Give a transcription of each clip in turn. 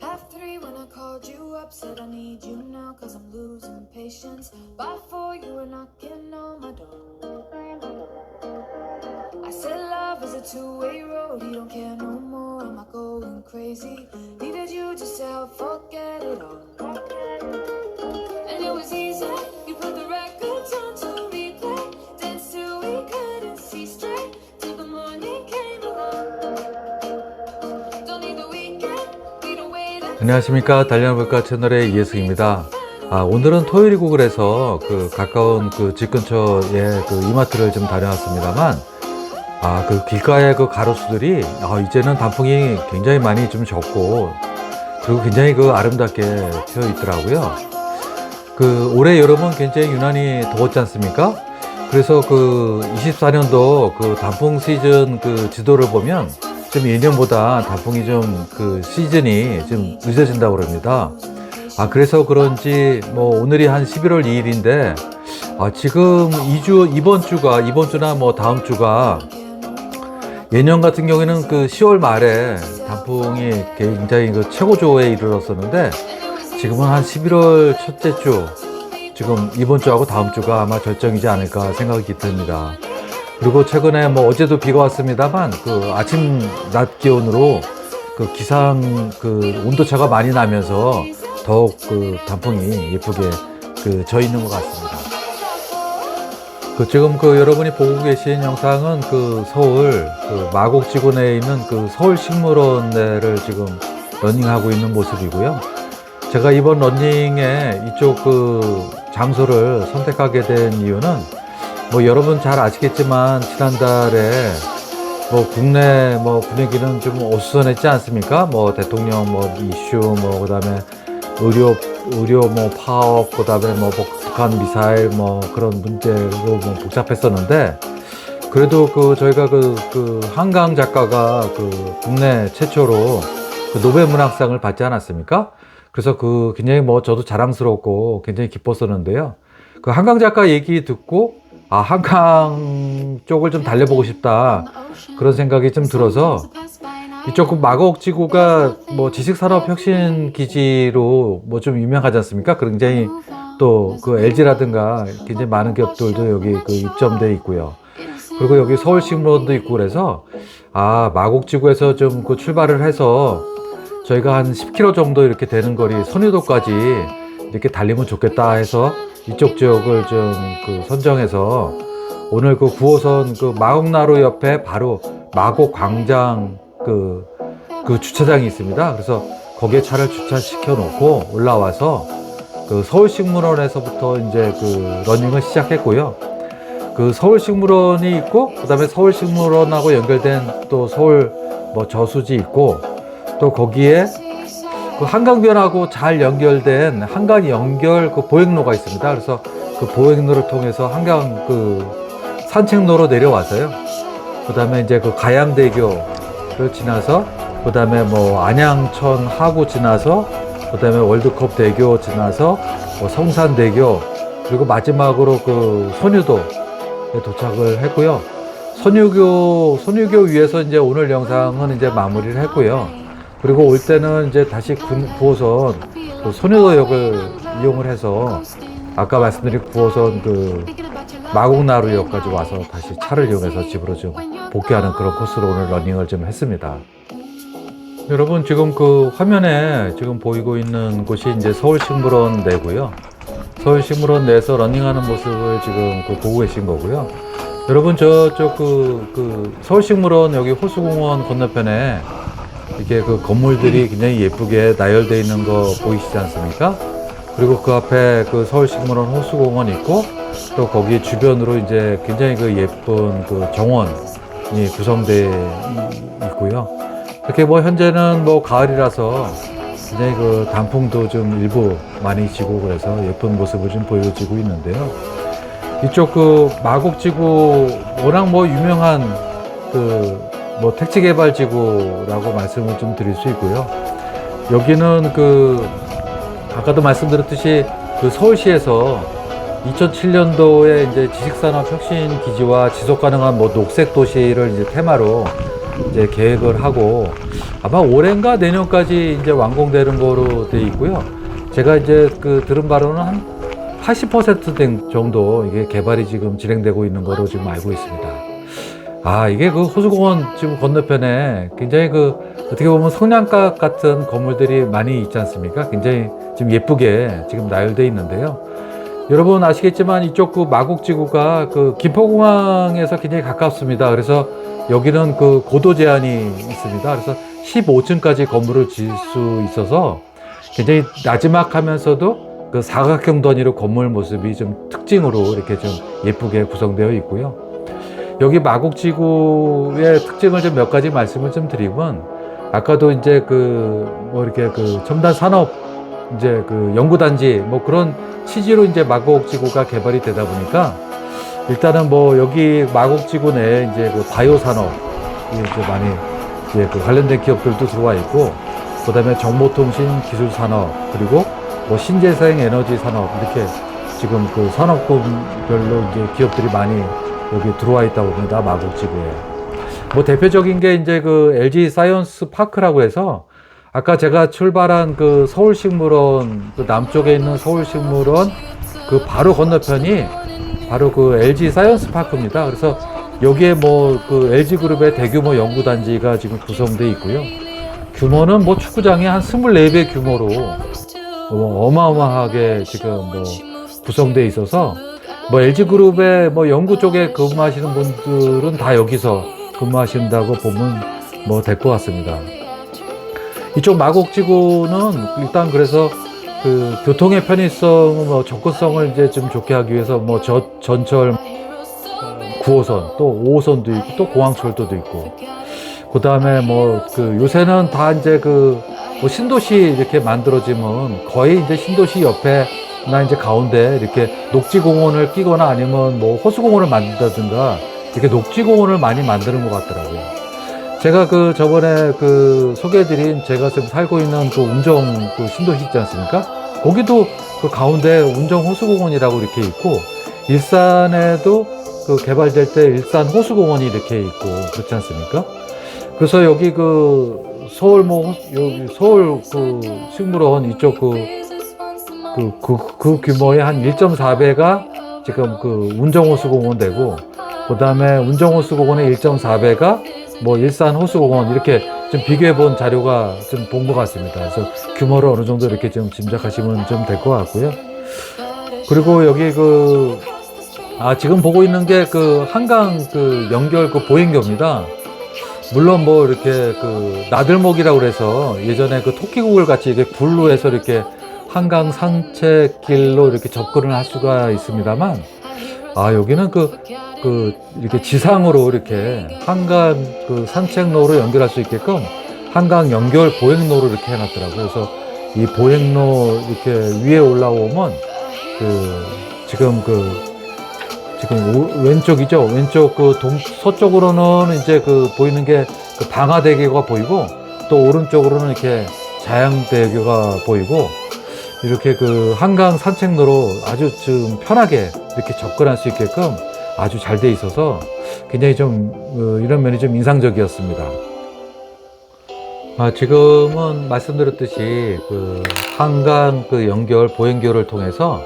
Half three when I called you up, said I need you now, cause I'm losing patience. By four, you were knocking on my door. I said love is a two-way road, you don't care no more, am I going crazy? Needed you just to help forget it all. 안녕하십니까 달려볼까 채널의 이예승입니다. 아, 오늘은 토요일이고 그래서 그 가까운 그 집 근처에 그 이마트를 좀 다녀왔습니다만 아, 그 길가의 그 가로수들이 아, 이제는 단풍이 굉장히 많이 좀 적고 그리고 굉장히 그 아름답게 피어 있더라고요. 그 올해 여름은 굉장히 유난히 더웠지 않습니까? 그래서 그 24년도 그 단풍 시즌 그 지도를 보면 좀 예년보다 단풍이 좀 그 시즌이 좀 늦어진다고 그럽니다. 아, 그래서 그런지 뭐 오늘이 한 11월 2일인데 아, 지금 2주, 이번 주가, 이번 주나 뭐 다음 주가 예년 같은 경우에는 그 10월 말에 단풍이 굉장히 그 최고조에 이르렀었는데 지금은 한 11월 첫째 주, 지금 이번 주하고 다음 주가 아마 절정이지 않을까 생각이 듭니다. 그리고 최근에 뭐 어제도 비가 왔습니다만 그 아침 낮 기온으로 그 기상 그 온도차가 많이 나면서 더욱 그 단풍이 예쁘게 그 져 있는 것 같습니다. 그 지금 그 여러분이 보고 계신 영상은 그 서울 그 마곡지구 내에 있는 그 서울식물원내를 지금 러닝하고 있는 모습이고요. 제가 이번 러닝에 이쪽 그 장소를 선택하게 된 이유는 뭐 여러분 잘 아시겠지만 지난달에 뭐 국내 뭐 분위기는 좀 어수선했지 않습니까? 뭐 대통령 뭐 이슈 뭐 그다음에 의료 의료 뭐 파업 그다음에 뭐 북한 미사일 뭐 그런 문제로 뭐 복잡했었는데 그래도 그 저희가 그, 그 한강 작가가 그 국내 최초로 그 노벨 문학상을 받지 않았습니까? 그래서 그 굉장히 뭐 저도 자랑스럽고 굉장히 기뻤었는데요. 그 한강 작가 얘기 듣고 아 한강 쪽을 좀 달려보고 싶다 그런 생각이 좀 들어서 이쪽 그 마곡지구가 뭐 지식산업 혁신 기지로 뭐 좀 유명하지 않습니까? 굉장히 또 그 LG라든가 굉장히 많은 기업들도 여기 그 입점돼 있고요. 그리고 여기 서울식물원도 있고 그래서 아 마곡지구에서 좀 그 출발을 해서 저희가 한 10km 정도 이렇게 되는 거리 선유도까지 이렇게 달리면 좋겠다 해서 이쪽 지역을 좀 그 선정해서 오늘 그 9호선 그 마곡나루 옆에 바로 마곡 광장 그, 그 주차장이 있습니다. 그래서 거기에 차를 주차시켜 놓고 올라와서 그 서울식물원에서부터 이제 그 러닝을 시작했고요. 그 서울식물원이 있고 그다음에 서울식물원하고 연결된 또 서울 뭐 저수지 있고 또 거기에 그 한강변하고 잘 연결된 한강 연결 그 보행로가 있습니다. 그래서 그 보행로를 통해서 한강 그 산책로로 내려와서요. 그 다음에 이제 그 가양대교를 지나서 그 다음에 뭐 안양천 하구 지나서 그 다음에 월드컵 대교 지나서 뭐 성산대교 그리고 마지막으로 그 손유도에 도착을 했고요. 손유교 손유교 위에서 이제 오늘 영상은 이제 마무리를 했고요. 그리고 올 때는 이제 다시 9호선 그 손유도역을 이용을 해서 아까 말씀드린 9호선 그 마곡나루역까지 와서 다시 차를 이용해서 집으로 좀 복귀하는 그런 코스로 오늘 러닝을 좀 했습니다. 여러분 지금 그 화면에 지금 보이고 있는 곳이 이제 서울식물원 내고요. 서울식물원 내에서 러닝하는 모습을 지금 그 보고 계신 거고요. 여러분 저쪽 그, 그 서울식물원 여기 호수공원 건너편에 이렇게 그 건물들이 굉장히 예쁘게 나열되어 있는 거 보이시지 않습니까? 그리고 그 앞에 그 서울식물원 호수공원 있고 또 거기 주변으로 이제 굉장히 그 예쁜 그 정원이 구성되어 있고요. 이렇게 뭐 현재는 뭐 가을이라서 굉장히 그 단풍도 좀 일부 많이 지고 그래서 예쁜 모습을 좀 보여지고 있는데요. 이쪽 그 마곡지구 워낙 뭐 유명한 그 뭐 택지 개발지구라고 말씀을 좀 드릴 수 있고요. 여기는 그 아까도 말씀드렸듯이 그 서울시에서 2007년도에 이제 지식산업 혁신 기지와 지속 가능한 뭐 녹색 도시를 이제 테마로 이제 계획을 하고 아마 올해인가 내년까지 이제 완공되는 거로 돼 있고요. 제가 이제 그 들은 바로는 한 80%된 정도 이게 개발이 지금 진행되고 있는 거로 지금 알고 있습니다. 아, 이게 그 호수공원 지금 건너편에 굉장히 그 어떻게 보면 성냥갑 같은 건물들이 많이 있지 않습니까? 굉장히 지금 예쁘게 지금 나열되어 있는데요. 여러분 아시겠지만 이쪽 그 마곡지구가 그 김포공항에서 굉장히 가깝습니다. 그래서 여기는 그 고도 제한이 있습니다. 그래서 15층까지 건물을 지을 수 있어서 굉장히 나지막하면서도 그 사각형 단위로 건물 모습이 좀 특징으로 이렇게 좀 예쁘게 구성되어 있고요. 여기 마곡지구의 특징을 좀 몇 가지 말씀을 좀 드리면 아까도 이제 그 뭐 이렇게 그 첨단 산업 이제 그 연구단지 뭐 그런 취지로 이제 마곡지구가 개발이 되다 보니까 일단은 뭐 여기 마곡지구 내에 이제 그 바이오 산업 이제 많이 이제 그 관련된 기업들도 들어와 있고 그다음에 정보통신 기술 산업 그리고 뭐 신재생 에너지 산업 이렇게 지금 그 산업군별로 이제 기업들이 많이 여기 들어와 있다고 봅니다 마곡지구에. 뭐 대표적인 게 이제 그 LG 사이언스 파크라고 해서 아까 제가 출발한 그 서울식물원 그 남쪽에 있는 서울식물원 그 바로 건너편이 바로 그 LG 사이언스 파크입니다. 그래서 여기에 뭐 그 LG 그룹의 대규모 연구단지가 지금 구성되어 있고요. 규모는 뭐 축구장이 한 24배 규모로 뭐 어마어마하게 지금 뭐 구성되어 있어서 뭐 LG 그룹의 뭐 연구 쪽에 근무하시는 분들은 다 여기서 근무하신다고 보면 뭐 될 것 같습니다. 이쪽 마곡지구는 일단 그래서 그 교통의 편의성, 뭐 접근성을 이제 좀 좋게 하기 위해서 뭐 저, 전철 9호선 또 5호선도 있고 또 공항철도도 있고 그 다음에 뭐 그 요새는 다 이제 그 뭐 신도시 이렇게 만들어지면 거의 이제 신도시 옆에 나 이제 가운데 이렇게 녹지공원을 끼거나 아니면 뭐 호수공원을 만든다든가 이렇게 녹지공원을 많이 만드는 것 같더라고요. 제가 그 저번에 그 소개해드린 제가 지금 살고 있는 그 운정 그 신도시 있지 않습니까? 거기도 그 가운데 운정 호수공원이라고 이렇게 있고 일산에도 그 개발될 때 일산 호수공원이 이렇게 있고 그렇지 않습니까? 그래서 여기 그 서울 뭐 호- 여기 서울 그 식물원 이쪽 그 그, 그, 그 규모의 한 1.4배가 지금 그 운정호수공원 되고, 그 다음에 운정호수공원의 1.4배가 뭐 일산호수공원 이렇게 좀 비교해 본 자료가 좀 본 것 같습니다. 그래서 규모를 어느 정도 이렇게 좀 짐작하시면 좀 될 것 같고요. 그리고 여기 그, 아, 지금 보고 있는 게 그 한강 그 연결 그 보행교입니다. 물론 뭐 이렇게 그 나들목이라고 그래서 예전에 그 토끼국을 같이 이렇게 굴로 해서 이렇게 한강 산책길로 이렇게 접근을 할 수가 있습니다만 아 여기는 그, 그 이렇게 지상으로 이렇게 한강 그 산책로로 연결할 수 있게끔 한강 연결 보행로를 이렇게 해놨더라고요. 그래서 이 보행로 이렇게 위에 올라오면 그 지금 그 지금 오- 왼쪽이죠. 왼쪽 그 동, 서쪽으로는 이제 그 보이는 게 그 방화대교가 보이고 또 오른쪽으로는 이렇게 자양대교가 보이고 이렇게 그 한강 산책로로 아주 좀 편하게 이렇게 접근할 수 있게끔 아주 잘 돼 있어서 굉장히 좀 어, 이런 면이 좀 인상적이었습니다. 아, 지금은 말씀드렸듯이 그 한강 그 연결 보행교를 통해서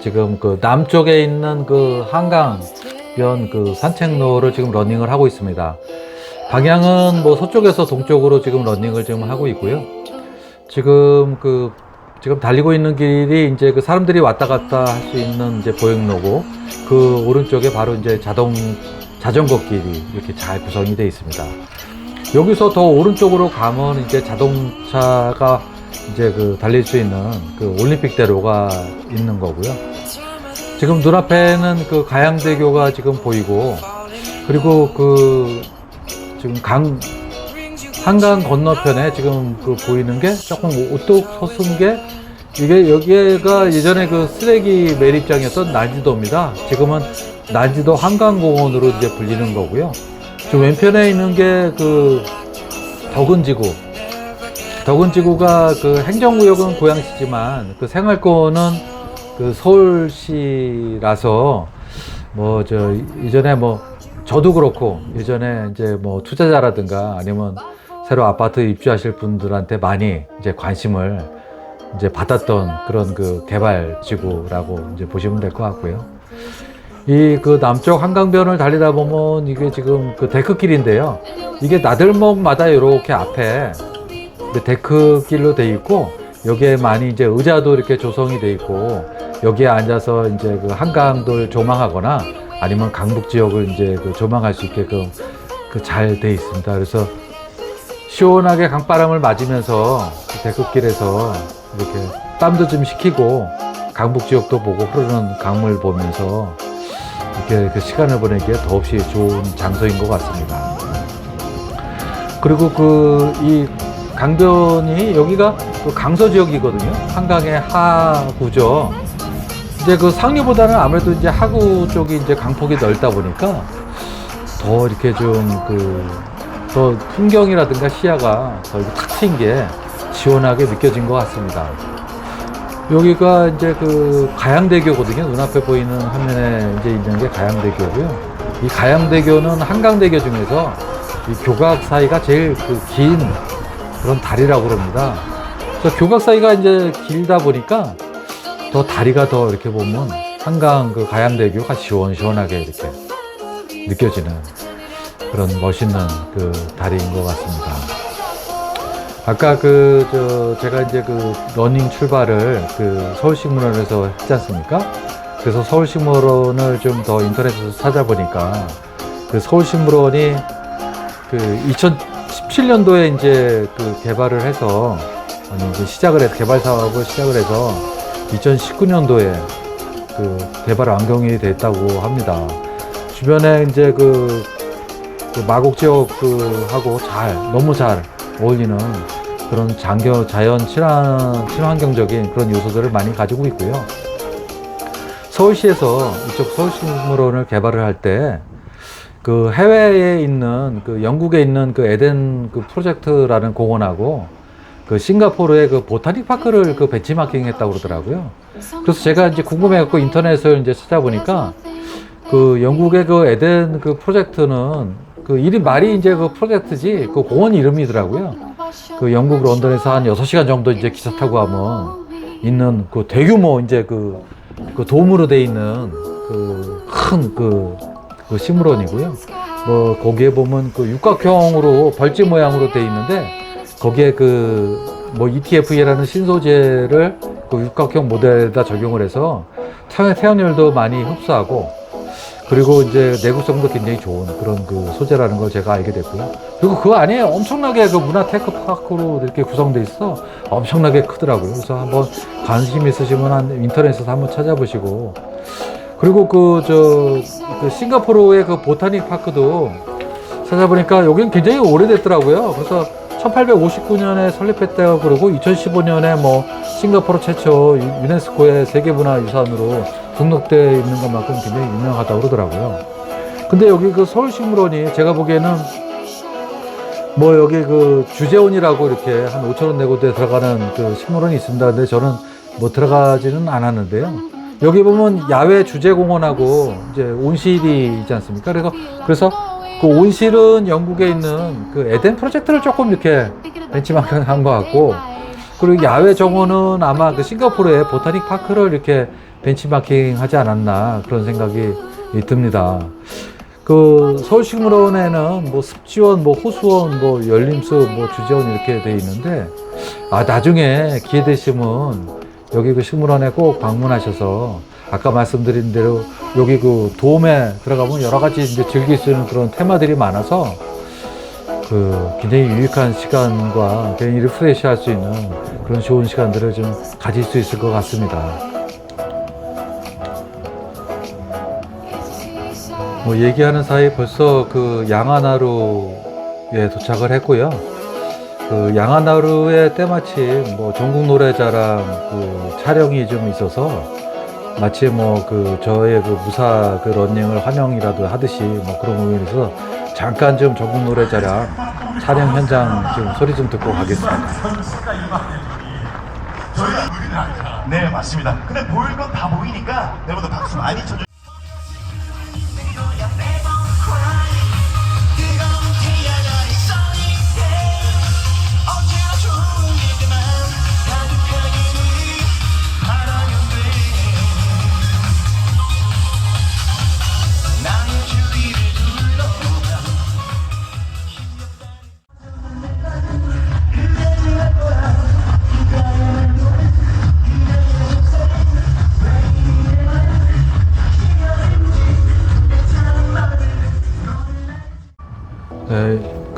지금 그 남쪽에 있는 그 한강변 그 산책로를 지금 러닝을 하고 있습니다. 방향은 뭐 서쪽에서 동쪽으로 지금 러닝을 지금 하고 있고요. 지금 그 지금 달리고 있는 길이 이제 그 사람들이 왔다 갔다 할 수 있는 이제 보행로고 그 오른쪽에 바로 이제 자동 자전거 길이 이렇게 잘 구성이 되어 있습니다. 여기서 더 오른쪽으로 가면 이제 자동차가 이제 그 달릴 수 있는 그 올림픽대로가 있는 거고요. 지금 눈앞에는 그 가양대교가 지금 보이고 그리고 그 지금 강 한강 건너편에 지금 그 보이는 게 조금 우뚝 솟은 게 이게 여기가 예전에 그 쓰레기 매립장이었던 난지도입니다. 지금은 난지도 한강공원으로 이제 불리는 거고요. 지금 왼편에 있는 게 그 덕은지구. 덕은지구가 그 행정구역은 고양시지만 그 생활권은 그 서울시라서 뭐 저 이전에 뭐 저도 그렇고 예전에 이제 뭐 투자자라든가 아니면 새로 아파트 입주하실 분들한테 많이 이제 관심을 이제 받았던 그런 그 개발 지구라고 이제 보시면 될 것 같고요. 이 그 남쪽 한강변을 달리다 보면 이게 지금 그 데크길인데요. 이게 나들목마다 이렇게 앞에 데크길로 돼 있고 여기에 많이 이제 의자도 이렇게 조성이 돼 있고 여기에 앉아서 이제 그 한강들 조망하거나 아니면 강북 지역을 이제 그 조망할 수 있게끔 그 잘 돼 있습니다. 그래서 시원하게 강바람을 맞으면서 그 데크길에서 이렇게 땀도 좀 식히고 강북 지역도 보고 흐르는 강물 보면서 이렇게 그 시간을 보내기에 더없이 좋은 장소인 것 같습니다. 그리고 그 이 강변이 여기가 그 강서 지역이거든요. 한강의 하구죠. 이제 그 상류보다는 아무래도 이제 하구 쪽이 이제 강폭이 넓다 보니까 더 이렇게 좀그 더 풍경이라든가 시야가 더 이렇게 탁 트인 게 시원하게 느껴진 것 같습니다. 여기가 이제 그 가양대교거든요. 눈앞에 보이는 화면에 이제 있는 게 가양대교고요. 이 가양대교는 한강대교 중에서 이 교각 사이가 제일 그 긴 그런 다리라고 그럽니다. 그래서 교각 사이가 이제 길다 보니까 더 다리가 더 이렇게 보면 한강 그 가양대교가 시원시원하게 이렇게 느껴지는 그런 멋있는 그 다리인 것 같습니다. 아까 그, 저, 제가 이제 그 러닝 출발을 그 서울식물원에서 했지 않습니까? 그래서 서울식물원을 좀 더 인터넷에서 찾아보니까 그 서울식물원이 그 2017년도에 이제 그 개발을 해서 아니 이제 시작을 해서 개발 사업을 시작을 해서 2019년도에 그 개발 완공이 됐다고 합니다. 주변에 이제 그, 그 마곡 지역 그 하고 잘 너무 잘 어울리는 그런 장겨 자연 친환 친환경적인 그런 요소들을 많이 가지고 있고요. 서울시에서 이쪽 서울식물원을 개발을 할 때 그 해외에 있는 그 영국에 있는 그 에덴 그 프로젝트라는 공원하고 그 싱가포르의 그 보타닉 파크를 그 벤치마킹 했다고 그러더라고요. 그래서 제가 이제 궁금해 갖고 인터넷을 이제 찾아보니까 그 영국의 그 에덴 그 프로젝트는 그 이름 말이 이제 그 프로젝트지 그 공원 이름이더라고요. 그 영국 런던에서 한 6시간 정도 이제 기차 타고 가면 있는 그 대규모 이제 그, 그 돔으로 돼 있는 그 큰그그 식물원이고요. 뭐 거기에 보면 그 육각형으로 벌집 모양으로 돼 있는데 거기에 그 뭐 ETFE라는 신소재를 그 육각형 모델에다 적용을 해서 태양, 태양열도 많이 흡수하고 그리고 이제 내구성도 굉장히 좋은 그런 그 소재라는 걸 제가 알게 됐고요. 그리고 그 안에 엄청나게 그 문화 테크 파크로 이렇게 구성돼 있어 엄청나게 크더라고요. 그래서 한번 관심 있으시면 한 인터넷에서 한번 찾아보시고 그리고 그 저 그 싱가포르의 그 보타닉 파크도 찾아보니까 여기는 굉장히 오래됐더라고요. 그래서 1859년에 설립했다고 그러고 2015년에 뭐 싱가포르 최초 유- 유네스코의 세계문화유산으로 등록되어 있는 것만큼 굉장히 유명하다고 그러더라고요. 근데 여기 그 서울식물원이 제가 보기에는 뭐 여기 그 주재원이라고 이렇게 한 5천 원 내고 들어가는 그 식물원이 있습니다. 근데 저는 뭐 들어가지는 않았는데요. 여기 보면 야외 주제공원하고 이제 온실이 있지 않습니까? 그래서 그래서 그 온실은 영국에 있는 그 에덴 프로젝트를 조금 이렇게 벤치마킹 한 것 같고 그리고 야외 정원은 아마 그 싱가포르의 보타닉 파크를 이렇게 벤치마킹 하지 않았나 그런 생각이 듭니다. 그 서울식물원에는 뭐 습지원, 뭐 호수원, 뭐 열림숲, 뭐 주재원 이렇게 돼 있는데 아 나중에 기회 되시면 여기 그 식물원에 꼭 방문하셔서 아까 말씀드린 대로 여기 그 돔에 들어가면 여러 가지 이제 즐길 수 있는 그런 테마들이 많아서 그 굉장히 유익한 시간과 굉장히 리프레시 할 수 있는 그런 좋은 시간들을 좀 가질 수 있을 것 같습니다. 뭐 얘기하는 사이 벌써 그 양안하루에 도착을 했고요. 그 양안하루에 때마침 뭐 전국 노래자랑 그 촬영이 좀 있어서 마치 뭐 그 저의 그 무사 그 런닝을 환영이라도 하듯이 뭐 그런 의미에서 잠깐 좀 전국 노래자랑 촬영 현장 좀 소리 좀 듣고 가겠습니다. 네 맞습니다. 근데 보일 건 다 보이니까 여러분들 박수 많이 쳐주.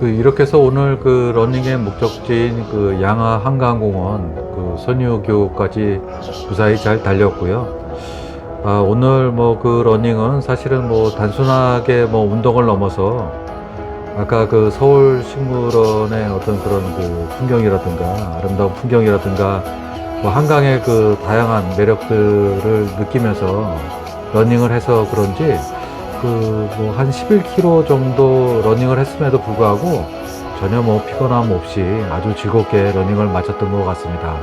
그 이렇게 해서 오늘 그 러닝의 목적지인 그 양화 한강공원 그 선유교까지 무사히 잘 달렸고요. 아, 오늘 뭐 그 러닝은 사실은 뭐 단순하게 뭐 운동을 넘어서 아까 그 서울 식물원의 어떤 그런 그 풍경이라든가 아름다운 풍경이라든가 뭐 한강의 그 다양한 매력들을 느끼면서 러닝을 해서 그런지 그 뭐 한 11km 정도 러닝을 했음에도 불구하고 전혀 뭐 피곤함 없이 아주 즐겁게 러닝을 마쳤던 것 같습니다.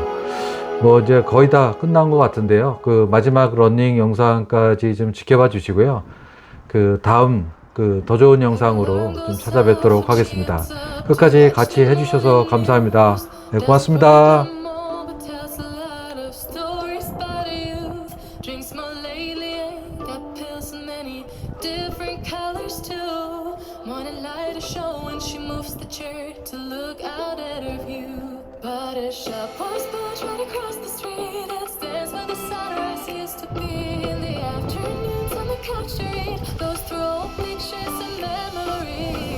뭐 이제 거의 다 끝난 것 같은데요. 그 마지막 러닝 영상까지 좀 지켜봐 주시고요. 그 다음 그 더 좋은 영상으로 좀 찾아뵙도록 하겠습니다. 끝까지 같이 해주셔서 감사합니다. 네, 고맙습니다. Drinks more lately, different colors too. Morning light is showing she moves the chair to look out at her view. But a shop was built right across the street. that stands where the sunrise used to be. In the afternoons on the couch to read, goes through old pictures and memories.